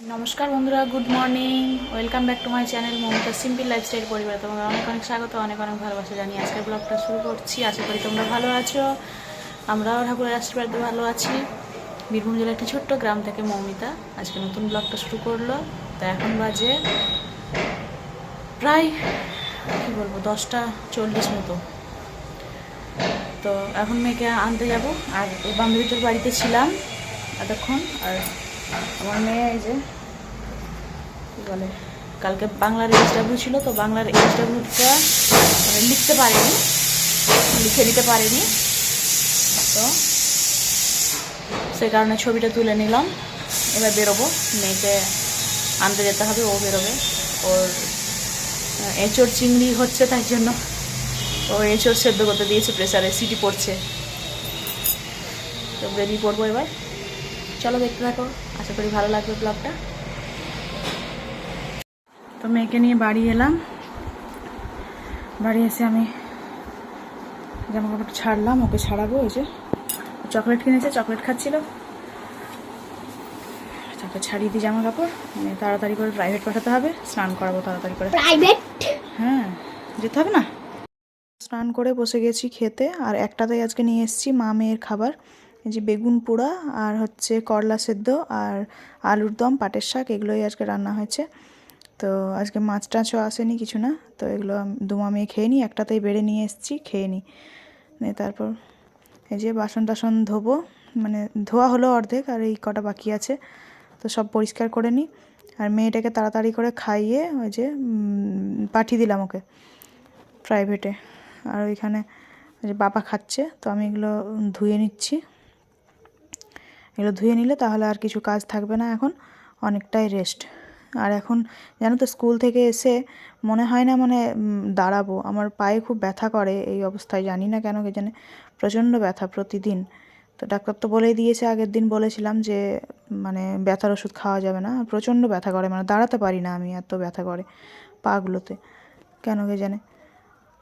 নমস্কার বন্ধুরা, good morning. Welcome back to my channel Mamata simple lifestyle পরিবার। তোমাকে অনেক অনেক স্বাগত, অনেক অনেক ভালোবাসা জানি আজকের ব্লগটা শুরু করছি। আশা করি তোমরা ভালো আছো। আমরাও ঠাকুরের আশীর্বাদে ভালো আছি। বীরভূম জেলার একটি ছোট্ট গ্রাম থেকে মৌমিতা আজকে নতুন ব্লগটা শুরু করল। তো এখন বাজে প্রায়, কী বলব, দশটা চল্লিশ মতো। তো এখন মেয়েকে আনতে যাব। আর বান্ধবীটার বাড়িতে ছিলাম এতক্ষণ, আর আমার মেয়ে এই যে, কী বলে, কালকে বাংলার এইচডাব্লিউ ছিল, তো বাংলার এইচডাব্লিউটা মানে লিখতে পারেনি, লিখে দিতে পারেনি। তো সেই কারণে ছবিটা তুলে নিলাম। এবার বেরোবো, মেয়েকে আনতে যেতে হবে, ও বেরোবে। ওর এঁচোড় চিংড়ি হচ্ছে তাই জন্য। ও এঁচোড় সেদ্ধ করতে দিয়েছে, প্রেসারে সিটি পড়ছে। তো বেরিয়ে পড়ব এবার। চলো দেখতে থাকো। আশা করি ভালো লাগবে ব্লগটা। তো মেয়েকে নিয়ে বাড়ি এলাম। বাড়ি এসে আমি জামা কাপড় ছাড়লাম ওকে ছাড়াবো ওই যে। চকলেট কিনেছে চকলেট খাচ্ছিল। তারপর ছাড়িয়ে দিই জামা কাপড় মানে তাড়াতাড়ি করে প্রাইভেট পাঠাতে হবে স্নান করাবো তাড়াতাড়ি করে। প্রাইভেট হ্যাঁ যেতে হবে না? স্নান করে বসে গেছি খেতে আর একটাতেই আজকে নিয়ে এসেছি মা মেয়ের খাবার। এই যে বেগুন পোড়া আর হচ্ছে করলা সেদ্ধ আর আলুর দম, পাটের শাক, এগুলোই আজকে রান্না হয়েছে। তো আজকে মাছ টাছও আসেনি কিছু না, তো এগুলো দুমা মেয়ে খেয়ে নিই একটাতেই বেড়ে নিয়ে এসেছি, খেয়ে নিই তারপর এই যে বাসন টাসন ধোবো মানে ধোয়া হলো অর্ধেক আর এই কটা বাকি আছে, তো সব পরিষ্কার করে নিই আর মেয়েটাকে তাড়াতাড়ি করে খাইয়ে ওই যে পাঠিয়ে দিলাম ওকে প্রাইভেটে আর ওইখানে ওই যে বাবা খাচ্ছে, তো আমি এগুলো ধুয়ে নিচ্ছি। এগুলো ধুয়ে নিলে তাহলে আর কিছু কাজ থাকবে না এখন, অনেকটাই রেস্ট আর এখন জানো তো স্কুল থেকে এসে মনে হয় না মানে দাঁড়াবো। আমার পায়ে খুব ব্যথা করে এই অবস্থায়, জানি না কেন কে জানে প্রচণ্ড ব্যথা প্রতিদিন। তো ডাক্তার তো বলেই দিয়েছে, আগের দিন বলেছিলাম যে মানে ব্যথার ওষুধ খাওয়া যাবে না। প্রচণ্ড ব্যথা করে মানে দাঁড়াতে পারি না আমি এত ব্যথা করে পাগুলোতে, কেন কে জানে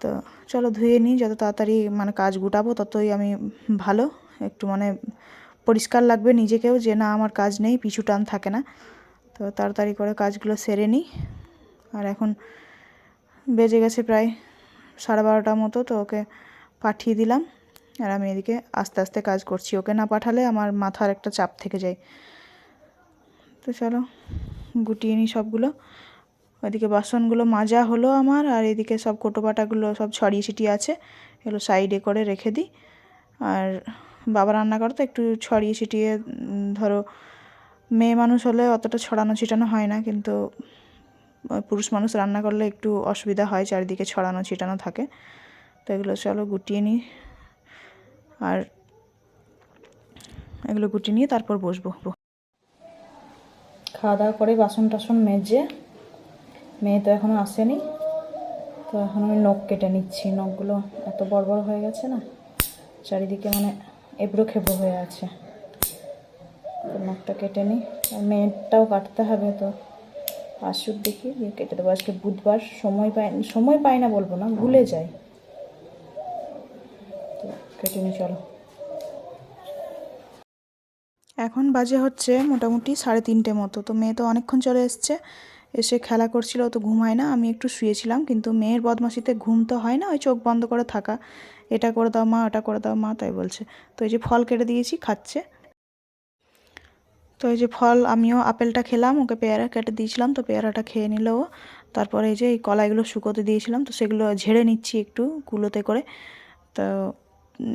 তো চলো ধুয়ে নিই, যত তাড়াতাড়ি মানে কাজ গুটাবো ততই আমি ভালো। একটু মানে পরিষ্কার লাগবে নিজেকেও যে না, আমার কাজ নেই, পিছু টান থাকে না। তো তাড়াতাড়ি করে কাজগুলো সেরে নিই। আর এখন বেজে গেছে প্রায় সাড়ে বারোটার মতো, তো ওকে পাঠিয়ে দিলাম। আর আমি এদিকে আস্তে আস্তে কাজ করছি। ওকে না পাঠালে আমার মাথার একটা চাপ থেকে যায়। তো চলো, গুটিয়ে নিই সবগুলো। ওইদিকে বাসনগুলো মাজা হলো আমার, আর এদিকে সব কোটোপাটাগুলো সব ছড়িয়ে ছিটিয়ে আছে। এগুলো সাইডে করে রেখে দিই। আর বাবা রান্না করে তো একটু ছড়িয়ে ছিটিয়ে ধরো, মেয়ে মানুষ হলে অতটা ছড়ানো ছিটানো হয় না, কিন্তু পুরুষ মানুষ রান্না করলে একটু অসুবিধা হয়, চারিদিকে ছড়ানো ছিটানো থাকে। তো এগুলো চলো গুটিয়ে নিই। আর এগুলো গুটিয়ে নিয়ে তারপর বসবো। খাওয়া দাওয়া করে বাসন টাসন মেজে, মেয়ে তো এখনও আসেনি, তো এখন আমি নখ কেটে নিচ্ছি। নখগুলো এত বড় বড় হয়ে গেছে না, চারিদিকে মানে এবড়ো খেবড়ো হয়ে আছে। তো নখটা কেটে নিই আর কাটতে হবে তো। আসুক দেখি, দিয়ে কেটে দেবো। আজকে বুধবার সময় পাই সময় পাই না বলব না, ভুলে যাই। তো কেটে নিই চলো। এখন বাজে হচ্ছে মোটামুটি সাড়ে তিনটে মতো। তো মেয়ে তো অনেকক্ষণ চলে এসছে। এসে খেলা করছিল তো ঘুমায় না, আমি একটু শুয়েছিলাম, কিন্তু মেয়ের বদমাশিতে ঘুম তো হয় না, ওই চোখ বন্ধ করে থাকা। এটা করে দাও মা, ওটা করে দাও মা, তাই বলছে। তো এই যে ফল কেটে দিয়েছি, খাচ্ছে। তো এই যে ফল, আমিও আপেলটা খেলাম, ওকে পেয়ারা কেটে দিয়েছিলাম, তো পেয়ারাটা খেয়ে নিল ও। তারপরে এই যে এই কলাইগুলো শুকোতে দিয়েছিলাম, তো সেগুলো ঝেড়ে নিচ্ছি একটু কুলোতে করে। তো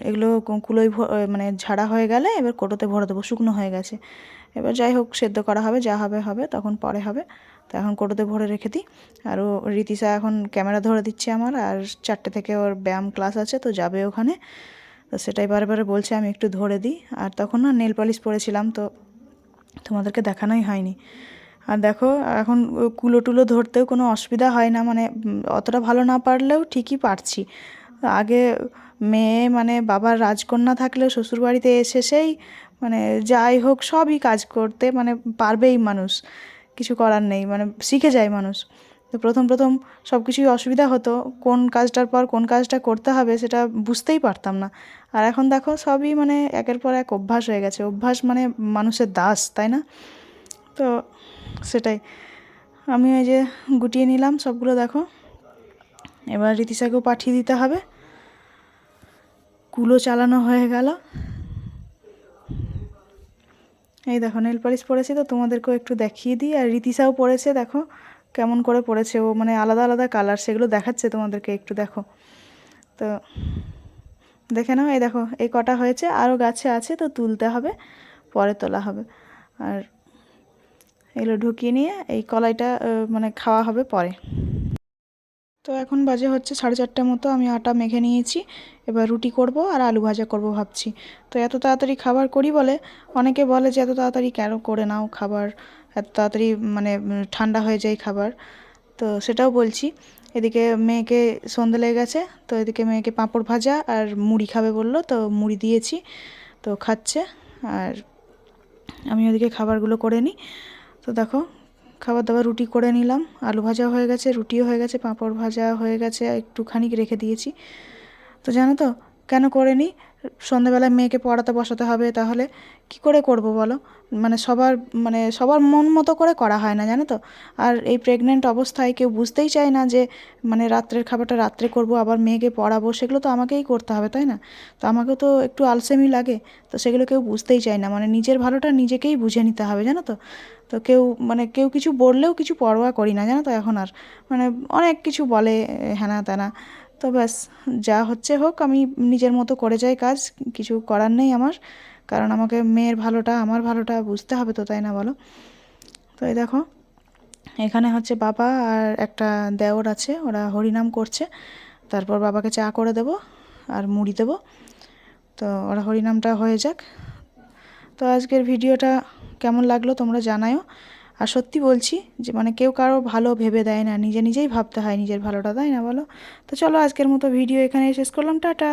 এগুলো কু- কুলোয় ভ- মানে ঝাড়া হয়ে গেলে এবার কোটোতে ভরে দেবো, শুকনো হয়ে গেছে। এবার যাই হোক, সেদ্ধ করা হবে, যা হবে হবে, তখন পরে হবে। তো এখন কোটোতে ভরে রেখে দিই। আর ও রীতিশা এখন ক্যামেরা ধরে দিচ্ছে আমার, আর চারটে থেকে ওর ব্যায়াম ক্লাস আছে, তো যাবে ওখানে। তো সেটাই বারে বলছে, আমি একটু ধরে দিই। আর তখন না নেল পলিশ পরেছিলাম, তো তোমাদেরকে দেখানোই হয়নি। আর দেখো, এখন কুলো টুলো ধরতেও কোনো অসুবিধা হয় না মানে অতটা ভালো না পারলেও ঠিকই পারছি। আগে মেয়ে মানে বাবার রাজকন্যা থাকলেও শ্বশুরবাড়িতে এসে সেই মানে যাই হোক সবই কাজ করতে মানে পারবেই মানুষ। কিছু করার নেই মানে শিখে যায় মানুষ। তো প্রথম প্রথম সব কিছুই অসুবিধা হতো, কোন কাজটার পর কোন কাজটা করতে হবে সেটা বুঝতেই পারতাম না। আর এখন দেখো সবই মানে একের পর এক অভ্যাস হয়ে গেছে। অভ্যাস মানে মানুষের দাস, তাই না? তো সেটাই। আমি ওই যে গুটিয়ে নিলাম সবগুলো দেখো। এবার রীতিশাকেও পাঠিয়ে দিতে হবে। কুলো চালানো হয়ে গেল। এই দেখো নেল পালিশ পরেছি তো, তোমাদেরকেও একটু দেখিয়ে দিই। আর রীতিশাও পড়েছে দেখো কেমন করে পড়েছে ও মানে আলাদা আলাদা কালার সেগুলো দেখাচ্ছে তোমাদেরকে একটু, দেখো। তো দেখে নাও, এই দেখো, এই কটা হয়েছে আরও গাছে আছে, তো তুলতে হবে, পরে তোলা হবে। আর এগুলো ঢুকিয়ে নিয়ে, এই কলাইটা মানে খাওয়া হবে পরে। তো এখন বাজে হচ্ছে সাড়ে চারটে মতো, আমি আটা মেখে নিয়েছি, এবার রুটি করব আর আলু ভাজা করব ভাবছি। তো এত তাড়াতাড়ি খাবার করি বলে, অনেকে বলে যে এত তাড়াতাড়ি কেন করে নাও খাবার, এত তাড়াতাড়ি মানে ঠান্ডা হয়ে যায় খাবার। তো সেটাও বলছি, এদিকে মেয়েকে সন্ধে লেগে গেছে, তো এদিকে মেয়েকে পাঁপড় ভাজা আর মুড়ি খাবে বলল, তো মুড়ি দিয়েছি, তো খাচ্ছে, আর আমি ওদিকে খাবারগুলো করে নিই। তো দেখো খাবার দাবার রুটি করে নিলাম। আলু ভাজা হয়ে গেছে, রুটিও হয়ে গেছে, পাঁপড় ভাজা হয়ে গেছে একটুখানি রেখে দিয়েছি। তো জানো তো, কেন করে নিই সন্ধ্যাবেলায় মেয়েকে পড়াতে বসাতে হবে তাহলে। কি করে করব বলো? মানে সবার মানে সবার মন মতো করে করা হয় না, জানো তো? আর এই প্রেগনেন্ট অবস্থায় কেউ বুঝতেই চায় না যে মানে রাত্রের খাবারটা রাত্রে করব, আবার মেয়েকে পড়াবো, সেগুলো তো আমাকেই করতে হবে, তাই না? তো আমাকেও তো একটু আলসেমি লাগে, তো সেগুলো কেউ বুঝতেই চায় না। মানে নিজের ভালোটা নিজেকেই বুঝে নিতে হবে, জানো তো? তো কেউ মানে কেউ কিছু বললেও কিছু পরোয়া করি না, জানো তো, এখন আর। মানে অনেক কিছু বলে হ্যানা ত্যানা তো ব্যাস, যা হচ্ছে হোক, আমি নিজের মতো করে যাই কাজ, কিছু করার নেই আমার। কারণ আমাকে মেয়ের ভালোটা, আমার ভালোটা বুঝতে হবে তো, তাই না বলো? তো এই দেখো, এখানে হচ্ছে বাবা আর একটা দেওর আছে, ওরা হরিনাম করছে। তারপর বাবাকে চা করে দেব আর মুড়ি দেবো। তো ওরা হরিনামটা হয়ে যাক। তো আজকের ভিডিওটা কেমন লাগল তোমরা জানায়ও আর সত্যি বলছি যে মানে কেউ কারও ভালো ভেবে দেয় না, নিজে নিজেই ভাবতে হয় নিজের ভালোটা, তাই না বলো? তো চলো আজকের মতো ভিডিও এখানে শেষ করলাম, টাটা।